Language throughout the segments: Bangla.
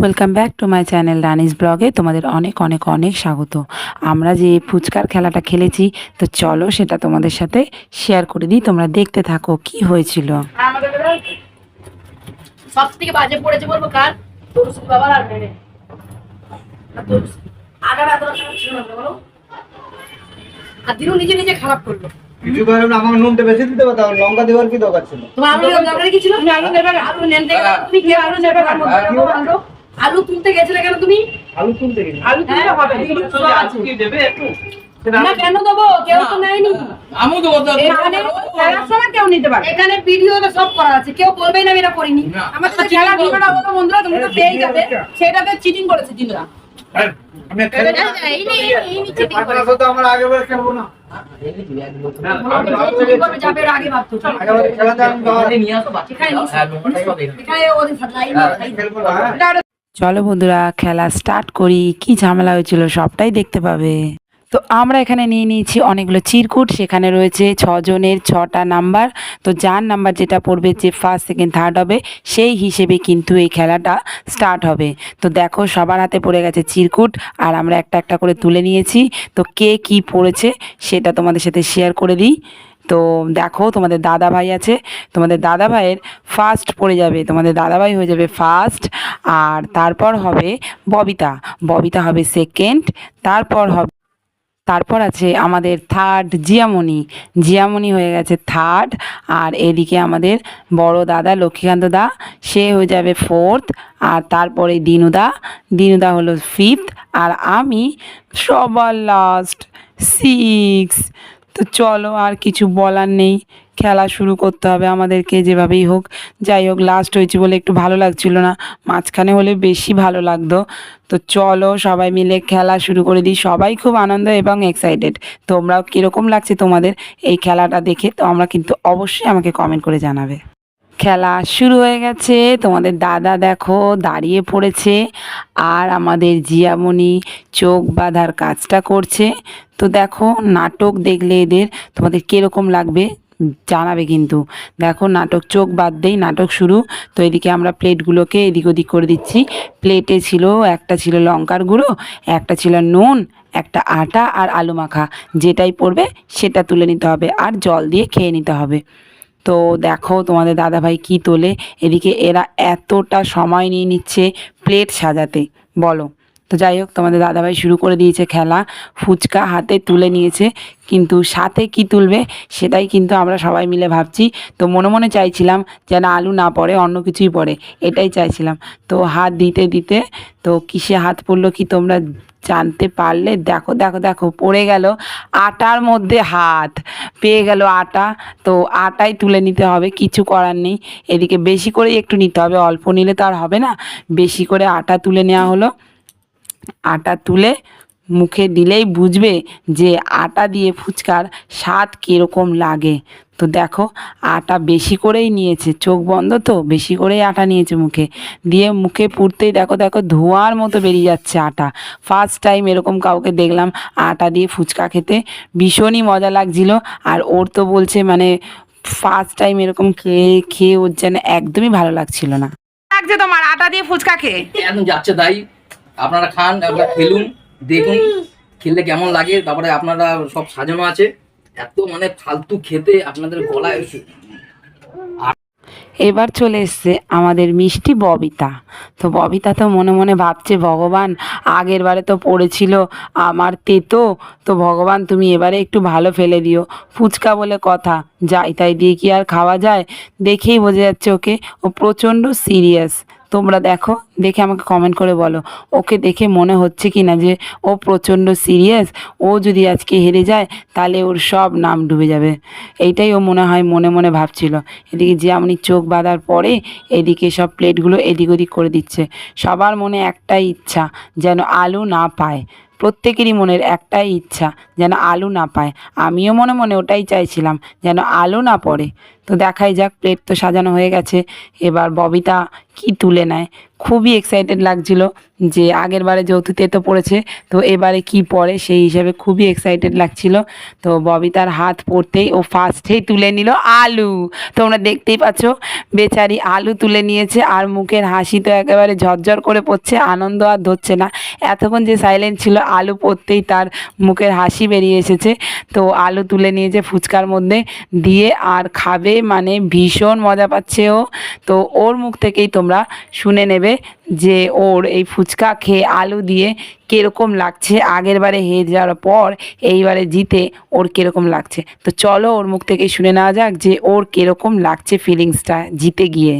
Welcome back to my channel Rani's ব্লগে তোমাদের অনেক অনেক অনেক স্বাগত। আমরা যে ফুচকার খেলাটা খেলেছি তো চলো সেটা তোমাদের সাথে শেয়ার করে দিই। তোমরা দেখতে থাকো কি হয়েছিল। সব থেকে বাজে পড়েছে বলব কার? বাবার আর মেরে আগার এতটা খারাপ ছিল না বলো। আর দিনও নিজে নিজে খারাপ করল। কিছু কারণে আমাকে নুনটা বেশি দিতে পারতাম লঙ্কা দেওয়ার কি দরকার ছিল? তোমার আলু দরকার কি ছিল? তুমি আলু নেবে আলু নেনতে গেলে তুমি কি আলু নেবে? আলু নেবে, আলু তুলতে গেছিলে কেন তুমি? আলু তুলতে গেছি। আলু তুলতে হবে আছে। না কেন দেবো? কেউ তো নেয়নি। আমি তো এখানে খেলার সময় কেউ নিতে পারে এখানে ভিডিওতে সব করা আছে কেউ বলবেই না আমি এটা করিনি। আমার সাথে খেলা ভিডিওটা হলো বন্ধুরা তুমি তো পেয়ে যাবে। সেটাতে চিটিং করেছে জিনুরা আমি চলো বন্ধুরা, খেলা স্টার্ট করি। কি ঝামেলা হয়েছিল সবটাই দেখতে পাবে। তো আমরা এখানে নিয়ে নিয়েছি অনেকগুলো চিরকুট, সেখানে রয়েছে ছজনের ছটা নাম্বার। তো যার নাম্বার যেটা পড়বে যে ফার্স্ট সেকেন্ড থার্ড হবে, সেই হিসেবে কিন্তু এই খেলাটা স্টার্ট হবে। তো দেখো, সবার হাতে পড়ে গেছে চিরকুট, আর আমরা একটা একটা করে তুলে নিয়েছি। তো কে কি পড়েছে, সেটা তোমাদের সাথে শেয়ার করে দিই। তো দেখো, তোমাদের দাদা ভাই আছে। তোমাদের দাদা ভাইয়ের ফার্স্ট পড়ে যাবে। তোমাদের দাদা ভাই হয়ে যাবে ফার্স্ট আর তারপর হবে ববিতা। ববিতা হবে সেকেন্ড তারপর হবে, তারপর আছে আমাদের থার্ড জিয়ামণি। জিয়ামণি হয়ে গেছে থার্ড আর এদিকে আমাদের বড় দাদা লক্ষ্মীকান্ত দা, সে হয়ে যাবে ফোর্থ আর তারপরে দিনুদা দিনুদা হলো ফিফথ আর আমি সবার লাস্ট সিক্স তো চলো আর কিছু বলার নেই। খেলা শুরু করতে হবে আমাদেরকে যেভাবেই হোক। যাই হোক লাস্ট হয়েছে বলে একটু ভালো লাগছিল না। মাঝখানে হলে বেশি ভালো লাগতো। তো চলো সবাই মিলে খেলা শুরু করে দিই। সবাই খুব আনন্দ এবং এক্সাইটেড তোমরাও কীরকম লাগছে তোমাদের এই খেলাটা দেখে? তো আমরা কিন্তু অবশ্যই আমাকে কমেন্ট করে জানাবে। খেলা শুরু হয়ে গেছে। তোমাদের দাদা দেখো দাঁড়িয়ে পড়েছে আর আমাদের জিয়ামণি চোখ বাঁধার কাজটা করছে। তো দেখো নাটক দেখলে এদের তোমাদের কীরকম লাগবে জানাবে কিন্তু। দেখো নাটক চোখ বাদ দেই নাটক শুরু। তো এদিকে আমরা প্লেটগুলোকে এদিক ওদিক করে দিচ্ছি। প্লেটে ছিল, একটা ছিল লঙ্কার গুঁড়ো, একটা ছিল নুন, একটা আটা আর আলু মাখা। যেটাই পড়বে সেটা তুলে নিতে হবে আর জল দিয়ে খেয়ে নিতে হবে। তো দেখো তোমাদের দাদাভাই কি তোলে। এদিকে এরা এতটা সময় নিয়ে নিচ্ছে প্লেট সাজাতে, বলো। তো যাই হোক, তোমাদের দাদাভাই শুরু করে দিয়েছে খেলা। ফুচকা হাতে তুলে নিয়েছে, কিন্তু সাথে কি তুলবে সেটাই কিন্তু আমরা সবাই মিলে ভাবছি। তো মনে মনে চাইছিলাম যেন আলু না পড়ে, অন্য কিছুই পড়ে, এটাই চাইছিলাম। তো হাত দিতে দিতে, তো কিসে হাত পড়ল কি তোমরা জানতে পারলে দেখো দেখো দেখো, পড়ে গেল আটার মধ্যে হাত, পেয়ে গেল আটা। তো আটাই তুলে নিতে হবে, কিছু করার নেই। এদিকে বেশি করে একটু নিতে হবে, অল্প নিলে তো আর হবে না। বেশি করে আটা তুলে নেওয়া হলো। আটা তুলে মুখে দিলেই বুঝবে যে আটা দিয়ে ফুচকার স্বাদ কীরকম লাগে। তো দেখো আটা বেশি করেই নিয়েছে। চোখ বন্ধ তো বেশি করেই আটা নিয়েছে মুখে। দিয়ে মুখে পুড়তেই দেখো দেখো ধোঁয়ার মতো বেরিয়ে যাচ্ছে আটা। ফার্স্ট টাইম এরকম কাউকে দেখলাম আটা দিয়ে ফুচকা খেতে। ভীষণই মজা লাগছিল। আর ওর তো বলছে মানে ফার্স্ট টাইম এরকম খেয়ে খেয়ে ওর যেন একদমই ভালো লাগছিল না। লাগছে তোমার আটা দিয়ে ফুচকা খেয়ে। যাচ্ছে তাই। আপনারা খান একবার খেলুন। দেখুন খেললে কেমন লাগে, তারপরে আপনারা সব সাজানো আছে। এত মানে ফালতু খেতে আপনাদের গলায় এবার চলে এসছে আমাদের মিষ্টি ববিতা। তো ববিতা তো মনে মনে ভাবছে, ভগবান, আগের বারে তো পড়েছিল আমার তেতো। তো ভগবান, তুমি এবারে একটু ভালো ফেলে দিও। ফুচকা বলে কথা, যাই তাই দিয়ে কি আর খাওয়া যায়? দেখেই বোঝা যাচ্ছে ওকে ও প্রচণ্ড সিরিয়াস। তোমরা দেখো, দেখে আমাকে কমেন্ট করে বলো। ওকে দেখে মনে হচ্ছে কি না যে ও প্রচণ্ড সিরিয়াস ও যদি আজকে হেরে যায়, তাহলে ওর সব নাম ডুবে যাবে। এইটাই ও মনে হয় মনে মনে ভাবছিল। এদিকে যে আপনি চোখ বাঁধার পরে এদিকে সব প্লেটগুলো এদিক ওদিক করে দিচ্ছে। সবার মনে একটাই ইচ্ছা, যেন আলু না পায়। প্রত্যেকেরই মনের একটাই ইচ্ছা, যেন আলু না পায়। আমিও মনে মনে ওটাই চাইছিলাম, যেন আলু না পড়ে। তো দেখাই যাক প্লেট তো সাজানো হয়ে গেছে। এবার ববিতা কি তুলে নেয়? খুবই এক্সাইটেড লাগছিল যে আগের বারে যৌতুতে তো পড়েছে, তো এবারে কি পড়ে সেই হিসাবে খুবই এক্সাইটেড লাগছিল। তো ববিতার হাত পড়তেই ও ফার্স্টেই তুলে নিল আলু। তোমরা দেখতেই পাচ্ছ, বেচারি আলু তুলে নিয়েছে আর মুখের হাসি তো একেবারে ঝরঝর করে পড়ছে, আনন্দ আর ধরছে না। এতক্ষণ যে সাইলেন্ট ছিল, আলু পড়তেই তার মুখের হাসি বেরিয়ে এসেছে। তো আলু তুলে নিয়েছে ফুচকার মধ্যে দিয়ে আর খাবে মানে ভীষণ মজা পাচ্ছে ও তো ওর মুখ থেকেই তোমরা শুনে নেবে যে ওর এই ফুচকা খেয়ে আলু দিয়ে কীরকম লাগছে। আগের বারে হেরে যাওয়ার পর এইবারে জিতে ওর কীরকম লাগছে। তো চলো ওর মুখ থেকেই শুনে নেওয়া যাক যে ওর কীরকম লাগছে ফিলিংসটা জিতে গিয়ে।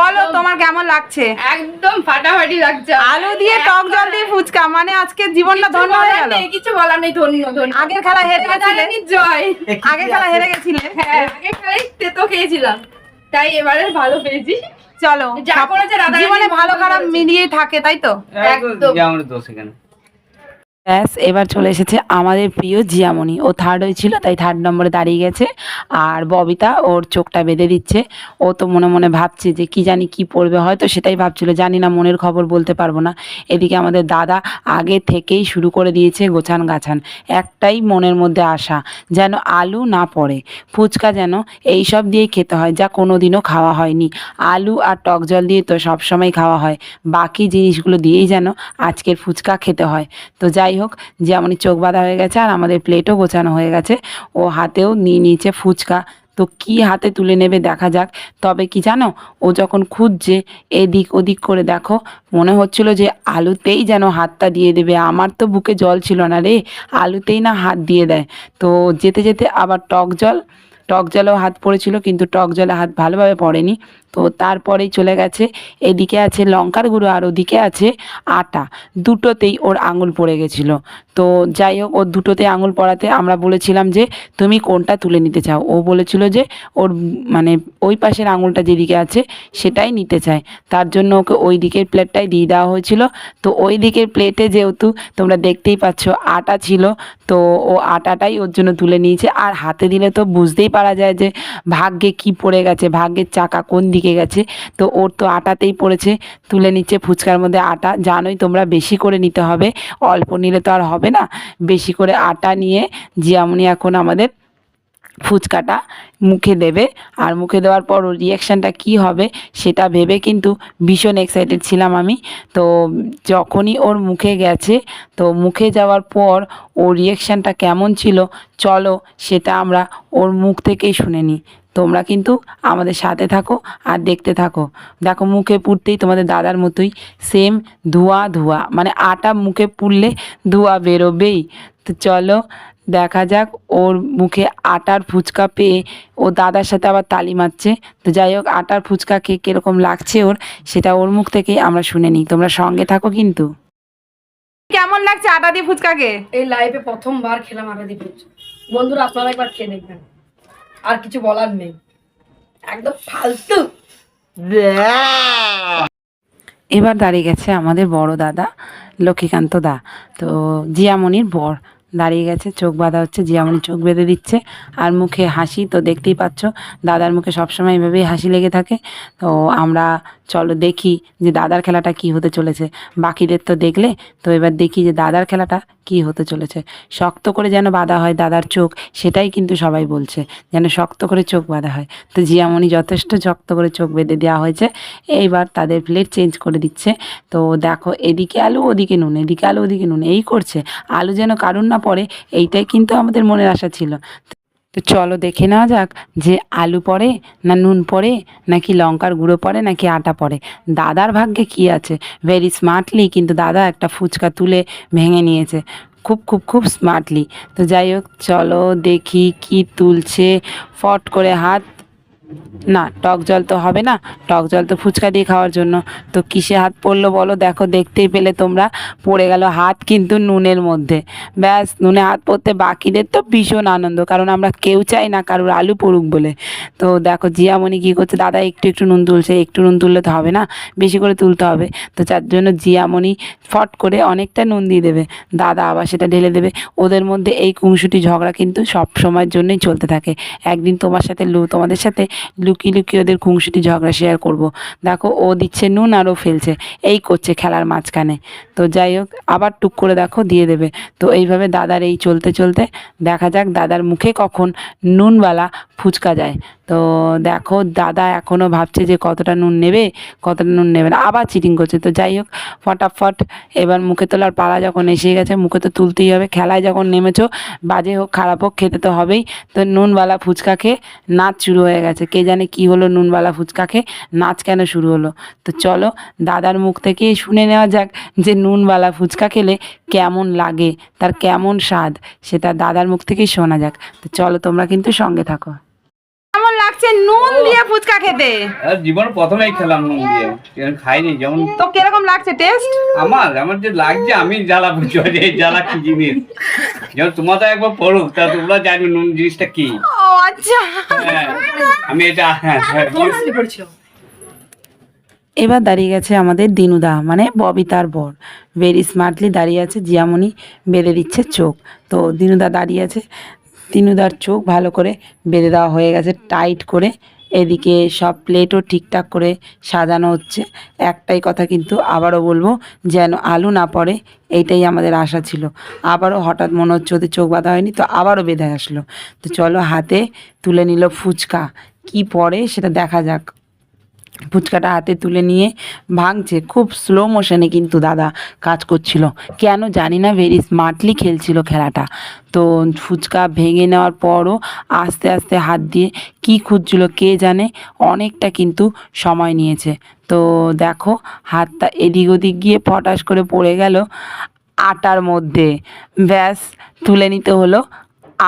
বলো তোমার কেমন লাগছে? একদম ফাটাফাটি লাগছে। আলু দিয়ে টক জল দিয়ে ফুচকা মানে আজকে জীবনটা ধন্য হয়ে গেল। কিছু বলার নেই ধন্য ধন্য। আগের খেলা হেরে গেছিলে? জয়। আগের খেলা হেরে গেছিলে? হ্যাঁ আগে খেলাই তেতো খেয়েছিলাম। তাই এবারে ভালো পেয়েছি। চলো যা করেছে জীবনে ভালো খারাপ। মিলিয়েই থাকে তাই তো? একদম। দোষ এখানে। ব্যাস, এবার চলে এসেছে আমাদের প্রিয় জিয়ামণি। ও থার্ড হয়েছিল তাই থার্ড নম্বরে দাঁড়িয়ে গেছে। আর ববিতা ওর চোখটা বেঁধে দিচ্ছে। ও তো মনে মনে ভাবছে যে কি জানি কি পড়বে, হয়তো সেটাই ভাবছিল। জানি না, মনের খবর বলতে পারব না। এদিকে আমাদের দাদা আগে থেকেই শুরু করে দিয়েছে গোছান গাছান। একটাই মনের মধ্যে আশা, যেন আলু না পড়ে। ফুচকা যেন এই সব দিয়েই খেতে হয়, যা কোনো দিনও খাওয়া হয়নি। আলু আর টক জল দিয়ে তো সবসময় খাওয়া হয়। বাকি জিনিসগুলো দিয়েই যেন আজকের ফুচকা খেতে হয়। তো যাই হোক, যেমনই চোখ বাঁধা হয়ে গেছে আর আমাদের প্লেটও গোছানো হয়ে গেছে। ও হাতেও নিয়ে নিয়েছে ফুচকা। তো কি হাতে তুলে নেবে দেখা যাক। তবে কি জানো, ও যখন খুঁজছে এদিক ওদিক করে দেখো, মনে হচ্ছিল যে আলুতেই যেন হাতটা দিয়ে দেবে। আমার তো বুকে জল ছিল না রে, আলুতেই না হাত দিয়ে দেয়। তো যেতে যেতে আবার টক জল টক জলেও হাত পড়েছিল, কিন্তু টক জলে হাত ভালোভাবে পড়েনি। তো তারপরেই চলে গেছে, এদিকে আছে লঙ্কার গুঁড়ো আর ওদিকে আছে আটা। দুটোতেই ওর আঙুল পড়ে গেছিল। তো যাই হোক, ওর দুটোতে আঙুল পড়াতে আমরা বলেছিলাম যে, তুমি কোনটা তুলে নিতে চাও? ও বলেছিল যে, ওর মানে ওই পাশের আঙুলটা যেদিকে আছে, সেটাই নিতে চায়। তার জন্য ওকে ওই দিকের প্লেটটাই দিয়ে দেওয়া হয়েছিল। তো ওই দিকের প্লেটে যেহেতু তোমরা দেখতেই পাচ্ছ আটা ছিল, তো ও আটাটাই ওর জন্য তুলে নিয়েছে। আর হাতে দিলে তো বুঝতেই পারা যায় যে ভাগ্যে কি পড়ে গেছে, ভাগ্যের চাকা কোন দিকে গেছে। তো ওর তো আটাতেই পড়েছে, তুলে নিচ্ছে ফুচকার মধ্যে আটা। জানোই তোমরা বেশি করে নিতে হবে, অল্প নিলে তো আর হবে না। বেশি করে আটা নিয়ে, জিয়ামনি এখন আমাদের ফুচকাটা মুখে দেবে। আর মুখে দেওয়ার পর ওর রিয়াকশানটা কী হবে সেটা ভেবে কিন্তু ভীষণ এক্সাইটেড ছিলাম আমি। তো যখনই ওর মুখে গেছে, তো মুখে যাওয়ার পর ওর রিয়াকশানটা কেমন ছিল, চলো সেটা আমরা ওর মুখ থেকেই শুনে নিই। তোমরা কিন্তু আমাদের সাথে থাকো আর দেখতে থাকো। দেখো মুখে পুড়তেই তোমাদের দাদার মতোই সেম ধোঁয়া ধোঁয়া মানে আটা মুখে পুড়লে ধোঁয়া বেরোবেই। তো চলো দেখা যাক ওর মুখে আটার ফুচকা পেয়ে ও দাদার সাথে আবার তালি মারছে। তো যাই হোক আটার ফুচকা খেয়ে কীরকম লাগছে ওর সেটা ওর মুখ থেকেই আমরা শুনে নিই। তোমরা সঙ্গে থাকো কিন্তু। কেমন লাগছে আটা দিয়ে ফুচকাকে এই লাইফে প্রথমবার খেলাম আটা দিয়ে ফুচকা। বন্ধুরা আপনারা একবার খেয়ে দেখবেন। আর কিছু বলার নেই। একদম ফালতু। এবার দাঁড়িয়ে গেছে আমাদের বড় দাদা লক্ষ্মীকান্ত দা। তো জিয়ামণির বর। দাঁড়িয়ে গেছে, চোখ বাঁধা হচ্ছে জিয়ামণি চোখ বেঁধে দিচ্ছে। আর মুখে হাসি তো দেখতেই পাচ্ছ, দাদার মুখে সবসময় এভাবেই হাসি লেগে থাকে। তো আমরা চলো দেখি যে দাদার খেলাটা কি হতে চলেছে। বাকিদের তো দেখলে, তো এবার দেখি যে দাদার খেলাটা কি হতে চলেছে। শক্ত করে যেন বাঁধা হয় দাদার চোখ, সেটাই কিন্তু সবাই বলছে, যেন শক্ত করে চোখ বাঁধা হয়। তো জিয়ামণি যথেষ্ট শক্ত করে চোখ বেঁধে দেওয়া হয়েছে, এইবার তাদের প্লেট চেঞ্জ করে দিচ্ছে। তো দেখো, এদিকে আলু, ওদিকে নুন, এদিকে আলু, ওদিকে নুন, এই করছে। আলু যেন কারুর না পড়ে, এইটাই কিন্তু আমাদের মনের আশা ছিল। তো চলো দেখে নেওয়া যাক যে আলু পড়ে না নুন পড়ে, নাকি লঙ্কার গুঁড়ো পড়ে, নাকি আটা পড়ে। দাদার ভাগ্যে কি আছে? ভেরি স্মার্টলি কিন্তু দাদা একটা ফুচকা তুলে ভেঙে নিয়েছে। খুব খুব খুব স্মার্টলি তো যাই হোক, চলো দেখি কি তুলছে। ফট করে হাত না, টক জল তো হবে না। টক জল তো ফুচকা দিয়ে খাওয়ার জন্য। তো কিসে হাত পড়ল বলো? দেখো, দেখতেই পেলে তোমরা। পড়ে গেল হাত কিন্তু নুনের মধ্যে। ব্যাস, নুনে হাত পড়তে বাকিদের তো ভীষণ আনন্দ। কারণ আমরা কেউ চাই না কারোর আলু পড়ুক বলে। তো দেখো, জিয়ামণি কী করছে? দাদা, একটু একটু নুন তুলছে। একটু নুন তুললে তো হবে না। বেশি করে তুলতে হবে। তো যার জন্য জিয়ামণি ফট করে অনেকটা নুন দিয়ে দেবে। দাদা আবার সেটা ঢেলে দেবে। ওদের মধ্যে এই কুংসুটি ঝগড়া কিন্তু সব সময়ের জন্যই চলতে থাকে। একদিন তোমার সাথে লু, তোমাদের সাথে লুকিয়ে লুকিয়ে ওদের খুংসুটি ঝগড়া শেয়ার করব। দেখো ও দিচ্ছে নুন আর ও ফেলছে। এই করছে খেলার মাঝখানে। তো যাই হোক, আবার টুক করে দেখো দিয়ে দেবে। তো এইভাবে দাদার এই চলতে চলতে দেখা যাক দাদার মুখে কখন নুনওয়ালা ফুচকা যায়। তো দেখো দাদা এখনও ভাবছে যে কতটা নুন নেবে, কতটা নুন নেবে না, আবার চিটিং করছে। তো যাই হোক, ফটাফট এবার মুখে তোলার পালা যখন এসে গেছে, মুখে তো তুলতেই হবে, খেলায় যখন নেমেছো, বাজে হোক, খারাপ হোক, খেতে তো হবেই। তো নুনওয়ালা ফুচকা খেয়ে নাচ শুরু হয়ে গেছে। কে জানে কি হলো নুনওয়ালা ফুচকা খেয়ে, নাচ কেন শুরু হলো? তো চলো, দাদার মুখ থেকে শুনে নেওয়া যাক যে নুনওয়ালা ফুচকা খেলে কেমন লাগে, তার কেমন স্বাদ, সেটা দাদার মুখ থেকেই শোনা যাক। তো চলো, তোমরা কিন্তু সঙ্গে থাকো। লাগছে নুন দিয়ে ফুচকা খেতে। আর জীবন প্রথমেই খেলাম নুন দিয়ে খাইনি? যেমন তো কীরকম লাগছে টেস্ট আমার আমার যে লাগছে আমি জ্বালা পারি এই জ্বালা কি জিনিস? যেমন তোমার তো একবার পড়ুক তা তোমরা জানি নুন জিনিসটা কি। ও আচ্ছা। হ্যাঁ, আমি এটা হ্যাঁ, হ্যাঁ, এবার দাঁড়িয়ে গেছে আমাদের দিনুদা মানে ববিতার বর। ভেরি স্মার্টলি দাঁড়িয়ে আছে জিয়ামণি বেঁধে দিচ্ছে চোখ। তো দিনুদা দাঁড়িয়ে আছে দিনুদার চোখ ভালো করে বেঁধে দেওয়া হয়ে গেছে, টাইট করে। এদিকে সব প্লেটও ঠিকঠাক করে সাজানো হচ্ছে। একটাই কথা কিন্তু আবারও বলব, যেন আলু না পড়ে, এইটাই আমাদের আশা ছিল। আবারও হঠাৎ মনে হচ্ছে ওদের চোখ বাঁধা হয়নি, তো আবারও বেঁধে আসলো। তো চলো হাতে তুলে নিল ফুচকা। কি পড়ে সেটা দেখা যাক। ফুচকাটা হাতে তুলে নিয়ে ভাঙছে। খুব স্লো মোশনে কিন্তু দাদা কাজ করছিল। কেন জানি না ভেরি স্মার্টলি খেলছিল খেলাটা। তো ফুচকা ভেঙে নেওয়ার পরও আস্তে আস্তে হাত দিয়ে কি খুঁজছিল কে জানে, অনেকটা কিন্তু সময় নিয়েছে। তো দেখো, হাতটা এদিক ওদিক গিয়ে ফটাস করে পড়ে গেল আটার মধ্যে। ব্যাস, তুলে নিতে হলো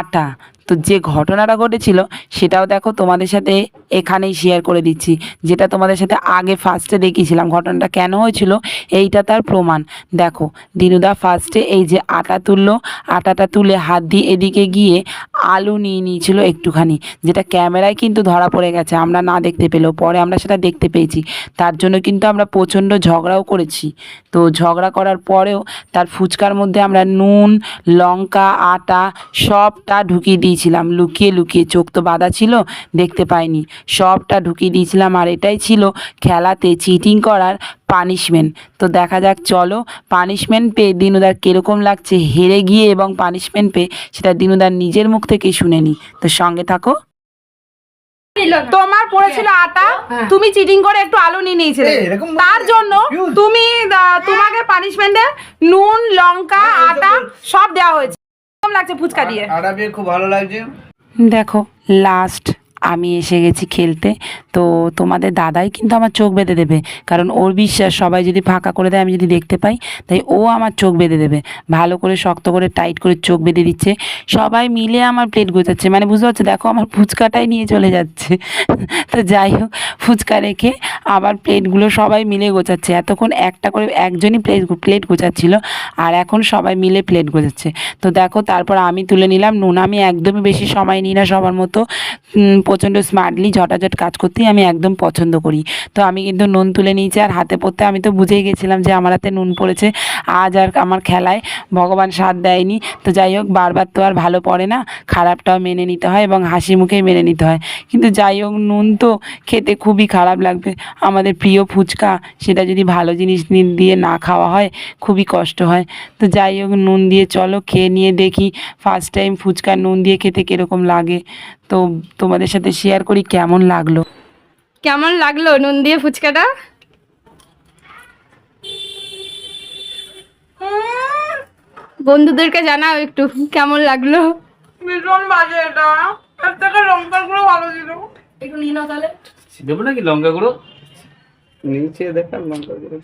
আটা। তো যে ঘটনাটা ঘটেছিল, সেটাও দেখো তোমাদের সাথে এখানেই শেয়ার করে দিচ্ছি। যেটা তোমাদের সাথে আগে ফার্স্টে দেখিয়েছিলাম, ঘটনাটা কেন হয়েছিল, এইটা তার প্রমাণ। দেখো, দিনুদা ফার্স্টে এই যে আটা তুললো, আটাটা তুলে হাত দিয়ে এদিকে গিয়ে আলু নিয়ে নিয়েছিল একটুখানি, যেটা ক্যামেরায় কিন্তু ধরা পড়ে গেছে, আমরা না দেখতে পেলেও, পরে আমরা সেটা দেখতে পেয়েছি। তার জন্য কিন্তু আমরা প্রচণ্ড ঝগড়াও করেছি। তো ঝগড়া করার পরেও তার ফুচকার মধ্যে আমরা নুন, লঙ্কা, আটা সবটা ঢুকিয়ে দিয়েছিলাম। লুকিয়ে লুকিয়ে চোখ তো বাঁধা ছিল, দেখতে পাইনি। সবটা ঢুকিয়ে দিয়েছিলাম আর এটাই ছিল খেলাতে চিটিং করার পানিশমেন্ট তো দেখা যাক চলো পানিশমেন্ট পেয়ে দিনুদার কীরকম লাগছে হেরে গিয়ে এবং পানিশমেন্ট পেয়ে সেটা দিনুদার নিজের মুখ থেকে শুনে নি। তো সঙ্গে থাকো। তোমার পড়েছিল আটা? হ্যাঁ। তুমি চিটিং করে একটু আলু নিয়ে নিয়েছিলে। তার জন্য তুমি তোমাকে পানিশমেন্টে নুন লঙ্কা হ্যাঁ, আটা সব দেওয়া হয়েছে। কেমন লাগছে ফুচকা দিয়ে? আটা খুব ভালো লাগছে। দেখো লাস্ট আমি এসে গেছি খেলতে। তো তোমাদের দাদাই কিন্তু আমার চোখ বেঁধে দেবে। কারণ ওর বিশ্বাস, সবাই যদি ফাঁকা করে দেয়, আমি যদি দেখতে পাই, তাই ও আমার চোখ বেঁধে দেবে। ভালো করে, শক্ত করে, টাইট করে চোখ বেঁধে দিচ্ছে। সবাই মিলে আমার প্লেট গোছাচ্ছে। মানে বুঝতে পারছ, দেখো আমার ফুচকাটাই নিয়ে চলে যাচ্ছে। তো যাই হোক, ফুচকা রেখে আবার প্লেটগুলো সবাই মিলে গোছাচ্ছে। এতক্ষণ একটা করে, একজনই প্লেট প্লেট গোছাচ্ছিল। আর এখন সবাই মিলে প্লেট গোছাচ্ছে। তো দেখো, তারপর আমি তুলে নিলাম। নুন, আমি একদমই বেশি সময় নিই না সবার মতো। প্রচণ্ড স্মার্টলি ঝটাঝট কাজ করতেই আমি একদম পছন্দ করি। তো আমি কিন্তু নুন তুলে নিয়েছি আর হাতে পড়তে আমি তো বুঝেই গেছিলাম যে আমার হাতে নুন পড়েছে। আজ আর আমার খেলায় ভগবান সাথ দেয়নি। তো যাই হোক, বারবার তো আর ভালো পড়ে না। খারাপটাও মেনে নিতে হয় এবং হাসি মুখেই মেনে নিতে হয়। কিন্তু যাই হোক, নুন তো খেতে খুবই খারাপ লাগবে। আমাদের প্রিয় ফুচকা, সেটা যদি ভালো জিনিস দিয়ে না খাওয়া হয়, খুবই কষ্ট হয়। তো যাই হোক, নুন দিয়ে চলো, খেয়ে নিয়ে দেখি ফার্স্ট টাইম ফুচকা নুন দিয়ে খেতে কীরকম লাগে। তো তোমাদের সাথে শেয়ার করি কেমন লাগল? কেমন লাগল নুন দিয়ে ফুচকাটা? বন্ধুদেরকে জানাও একটু কেমন লাগল? ভীষণ বাজে এটা। এর থেকে লঙ্কারগুলো ভালো ছিল। একটু নিয়ে নাও তাহলে। দেবো নাকি লঙ্কা গুঁড়ো? নিচে দেখার লঙ্কা গুঁড়ো।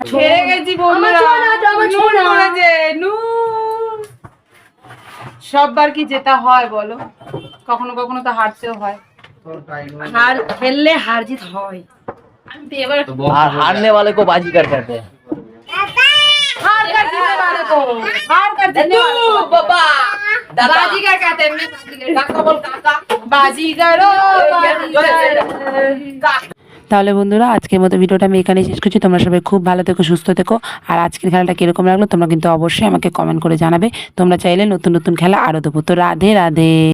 ছেড়ে গেছি বন্ধুরা আমার ছোঁয়া না, আমার ছোঁয়া নুন না। পড়েছে, নুন সববার কি যেটা হয় বলো কখনো কখনো তো হারতেও হয় হার খেললে হার জিত হয় আর हारने वाले को बाजीगर कहते हैं हार कर जीतने वाले को हार कर जीतने वाले को বাবা বাজিকার কাতে এমনি বাজিকার কাকা বল কাকা बाजीगर ओ बाजीगर তাহলে বন্ধুরা, আজকের মতো ভিডিওটা আমি এখানেই শেষ করছি। তোমরা সবাই খুব ভালো থেকো, সুস্থ থেকো। আর আজকের খেলাটা কীরকম লাগল তোমরা কিন্তু অবশ্যই আমাকে কমেন্ট করে জানাবে। তোমরা চাইলে নতুন নতুন খেলা আরও দেবো। তো রাধে রাধে।